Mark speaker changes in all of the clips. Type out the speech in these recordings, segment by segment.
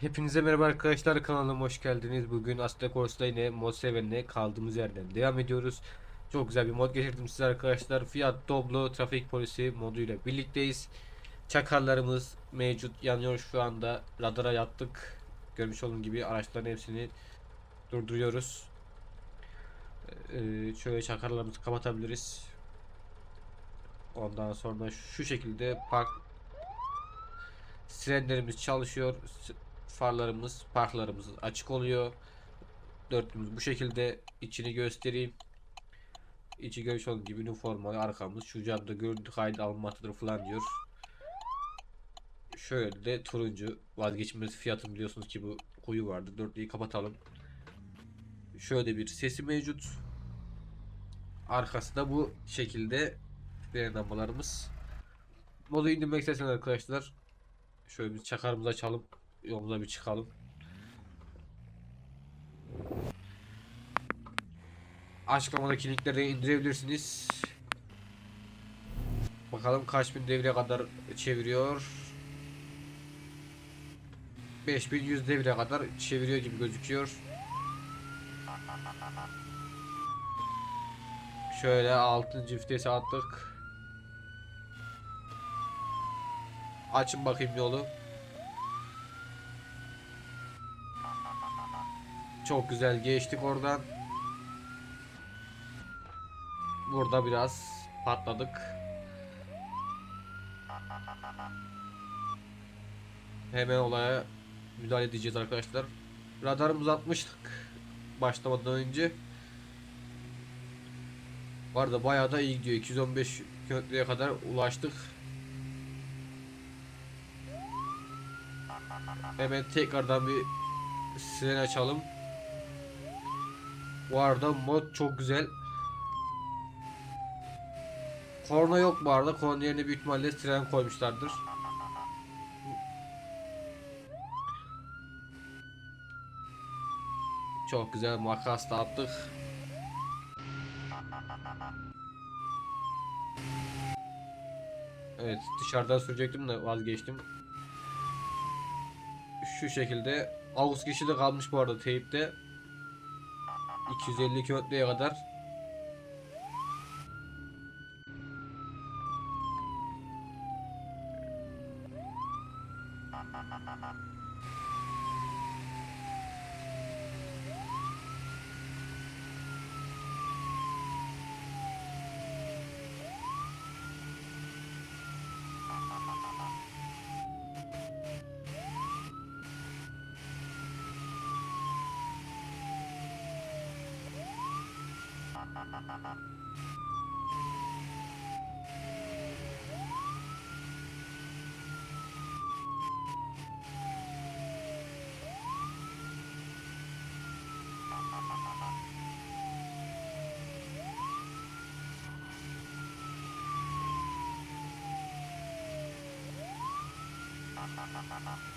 Speaker 1: Hepinize merhaba arkadaşlar kanalıma hoş geldiniz. Bugün Astra Corsa'da yine mod sevenine kaldığımız yerden devam ediyoruz. Çok güzel bir mod getirdim size arkadaşlar. Fiat Doblo trafik polisi moduyla birlikteyiz. Çakarlarımız mevcut yanıyor şu anda. Radara yattık. Görmüş olduğunuz gibi araçların hepsini durduruyoruz. Ee, şöyle çakarlarımızı kapatabiliriz. Ondan sonra şu şekilde park sirenlerimiz çalışıyor. Farlarımız, parklarımız açık oluyor. Dörtlümüz bu şekilde içini göstereyim. İçi görmüş olduğunuz gibi üniforma arkamız şu camda görüntü kaydı alınmaktadır falan diyor. Şöyle de turuncu vazgeçilmez fiyatım biliyorsunuz ki bu koyu vardı. Dörtlüyü kapatalım. Şöyle bir sesi mevcut. Arkası da bu şekilde fren lambalarımız. Modu indirmek isterseniz arkadaşlar şöyle bir çakarımızı açalım. Yolumuza bir çıkalım. Açıklamadaki linkleri indirebilirsiniz. Bakalım kaç bin devre kadar çeviriyor. 5100 devre kadar çeviriyor gibi gözüküyor. Şöyle 6. vitesi attık. Açın bakayım yolu. Çok güzel geçtik oradan. Burada biraz patladık. Hemen olaya müdahale edeceğiz arkadaşlar. Radarımızı atmıştık başlamadan önce. Bu arada bayağı da iyi gidiyor. 215 kilometreye kadar ulaştık. Hemen tekrardan bir siren açalım. Bu arada mod çok güzel. Korna yok bu arada. Korna yerine büyük ihtimalle siren koymuşlardır. Çok güzel makas da attık. Evet dışarıdan sürecektim de vazgeçtim. Şu şekilde Ağustos kişi de kalmış bu arada teyipte. 250 kilometreye kadar. Ha ha ha ha.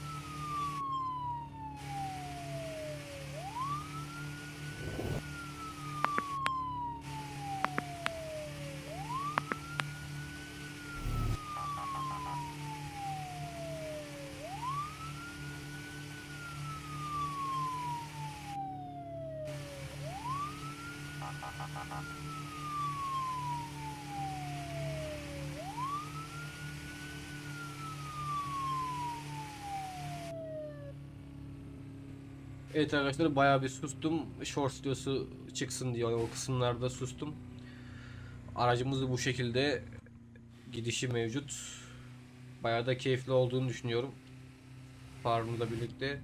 Speaker 1: Evet arkadaşlar bayağı bir sustum. Short videosu çıksın diye o kısımlarda sustum. Aracımız bu şekilde gidişi mevcut. Bayağı da keyifli olduğunu düşünüyorum. Farmla birlikte.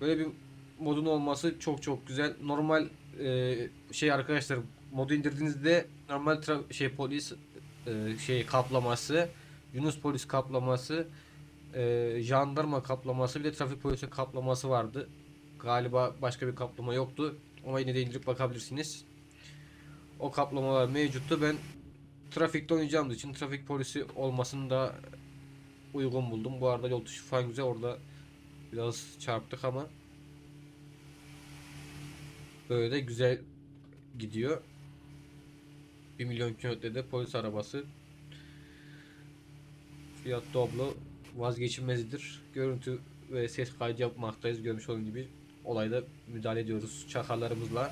Speaker 1: Böyle bir modun olması çok çok güzel. Normal e, şey arkadaşlar modu indirdiğinizde normal şey polis e, şey kaplaması, Yunus polis kaplaması, e, jandarma kaplaması bir de trafik polisi kaplaması vardı. Galiba başka bir kaplama yoktu. Ama yine de indirip bakabilirsiniz. O kaplamalar mevcuttu. Ben trafikte oynayacağımız için trafik polisi olmasını da uygun buldum. Bu arada yol tuşu falan güzel. Orada biraz çarptık ama böyle de güzel gidiyor. 1 milyon kilometrede polis arabası. Fiat Doblo vazgeçilmezidir. Görüntü ve ses kaydı yapmaktayız. Görmüş olduğunuz gibi olayda müdahale ediyoruz çakallarımızla.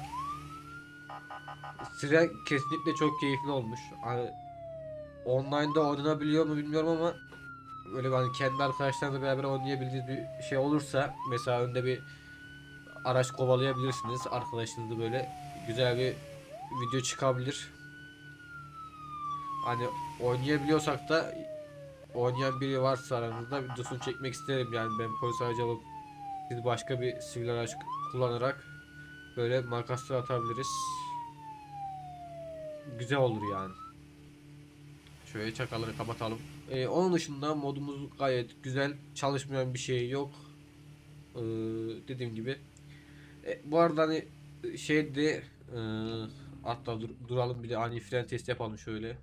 Speaker 1: Siren kesinlikle çok keyifli olmuş. Hani online'da oynanabiliyor mu bilmiyorum ama böyle hani kendi arkadaşlarınızla beraber oynayabildiğiniz bir şey olursa mesela önde bir araç kovalayabilirsiniz arkadaşınızla böyle güzel bir video çıkabilir. Hani oynayabiliyorsak da oynayan biri varsa aranızda videosunu çekmek isterim yani ben polis aracı alıp siz başka bir sivil araç kullanarak böyle makasla atabiliriz. Güzel olur yani. Şöyle çakalları kapatalım. Ee, onun dışında modumuz gayet güzel. Çalışmayan bir şey yok. Ee, dediğim gibi. E, bu arada hani şeyde e, hatta dur- duralım bir de ani fren testi yapalım şöyle.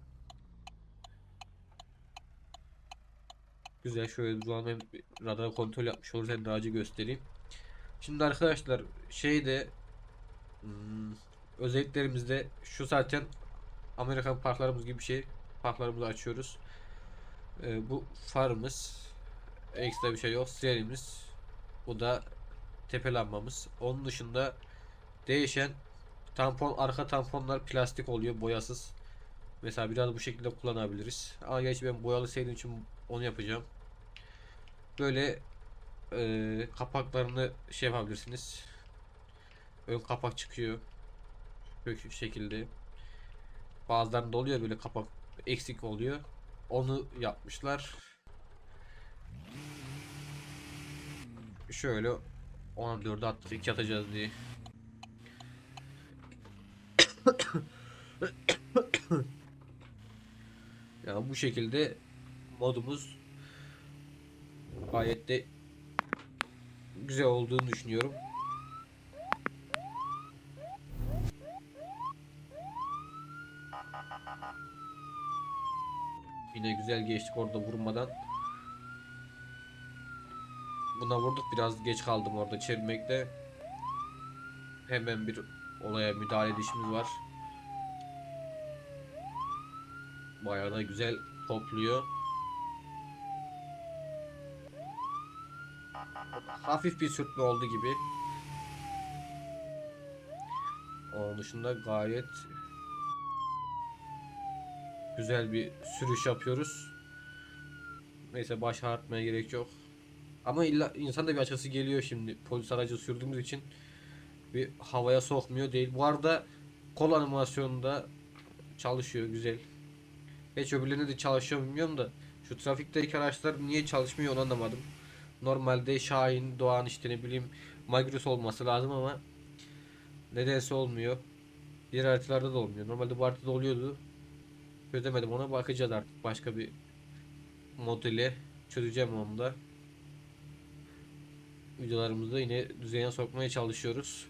Speaker 1: Güzel şöyle duralım radar kontrol yapmış oluruz hem de acı göstereyim. Şimdi arkadaşlar şeyde hmm, özelliklerimizde şu zaten Amerikan parklarımız gibi bir şey. Parklarımızı açıyoruz. Ee, bu farımız ekstra bir şey yok. Sirenimiz bu da tepe lambamız. Onun dışında değişen tampon arka tamponlar plastik oluyor boyasız. Mesela biraz bu şekilde kullanabiliriz. Ama gerçi ben boyalı sevdiğim için onu yapacağım. Böyle e, kapaklarını şey yapabilirsiniz. Ön kapak çıkıyor. Böyle şekilde. Bazılarında oluyor böyle kapak eksik oluyor. Onu yapmışlar. Şöyle 14'e attık iki atacağız diye. Ya bu şekilde modumuz gayet de güzel olduğunu düşünüyorum. Yine güzel geçtik orada vurmadan. Buna vurduk biraz geç kaldım orada çevirmekte. Hemen bir olaya müdahale edişimiz var. Bayağı da güzel topluyor. Hafif bir sürtme oldu gibi. Onun dışında gayet güzel bir sürüş yapıyoruz. Neyse baş ağrıtmaya gerek yok. Ama illa insan da bir açısı geliyor şimdi polis aracı sürdüğümüz için bir havaya sokmuyor değil. Bu arada kol animasyonunda çalışıyor güzel. Hiç öbürlerinde de çalışıyor bilmiyorum da şu trafikteki araçlar niye çalışmıyor onu anlamadım. Normalde Şahin, Doğan işte ne bileyim Magirus olması lazım ama nedense olmuyor. Diğer haritalarda da olmuyor. Normalde bu haritada oluyordu. Çözemedim ona bakacağız artık başka bir modeli çözeceğim onu da. Videolarımızda yine düzene sokmaya çalışıyoruz.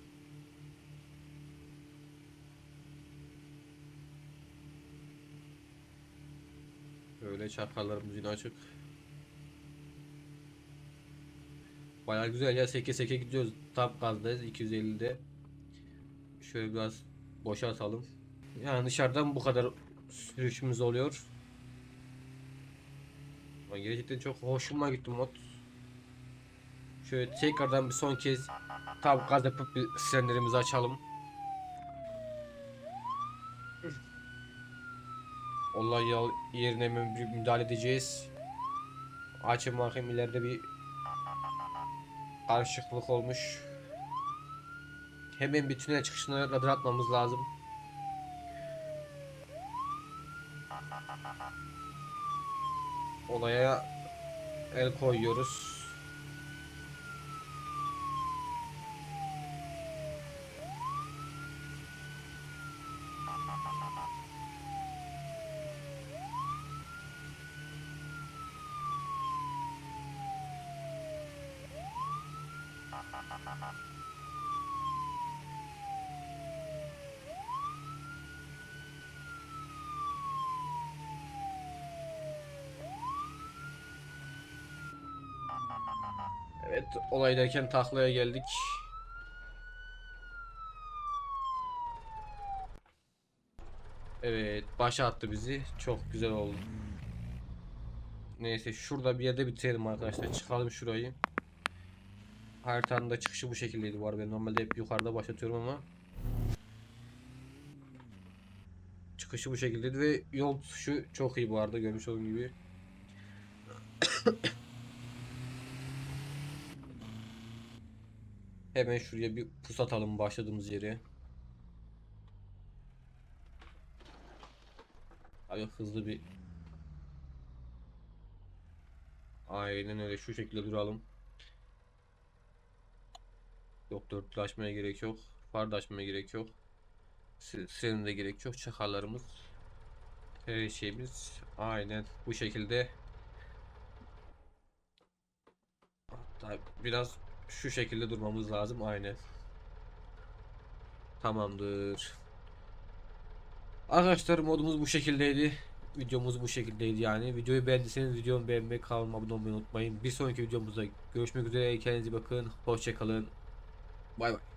Speaker 1: Böyle çakarlarımız yine açık. Baya güzel ya seke seke gidiyoruz. Tam gazdayız 250'de. Şöyle biraz boşaltalım. Yani dışarıdan bu kadar sürüşümüz oluyor. Ama Gerçekten çok hoşuma gitti mod. Şöyle tekrardan bir son kez tam gaz yapıp bir sirenlerimizi açalım. Olay yerine müdahale edeceğiz. Açın bakayım ileride bir karışıklık olmuş. Hemen bir tünel çıkışına radar atmamız lazım. Olaya el koyuyoruz. Evet olaydayken taklaya geldik. Evet başa attı bizi. Çok güzel oldu. Neyse şurada bir yerde bitirelim arkadaşlar. Çıkalım şurayı. Haritanın da çıkışı bu şekildeydi var. Ben normalde hep yukarıda başlatıyorum ama çıkışı bu şekildeydi ve yol tutuşu çok iyi bu arada görmüş olduğunuz gibi. Hemen şuraya bir pus atalım başladığımız yere. Abi hızlı bir Aynen öyle şu şekilde duralım. Yok dörtlü açmaya gerek yok. Far açmaya gerek yok. Si- Sirenin de gerek yok. Çakarlarımız. Her şeyimiz aynen bu şekilde. Hatta biraz şu şekilde durmamız lazım aynen. Tamamdır. Arkadaşlar modumuz bu şekildeydi. Videomuz bu şekildeydi yani. Videoyu beğendiyseniz videomu beğenmeyi, kanalıma abone olmayı unutmayın. Bir sonraki videomuzda görüşmek üzere. Kendinize bakın. Hoşçakalın. Bay bay.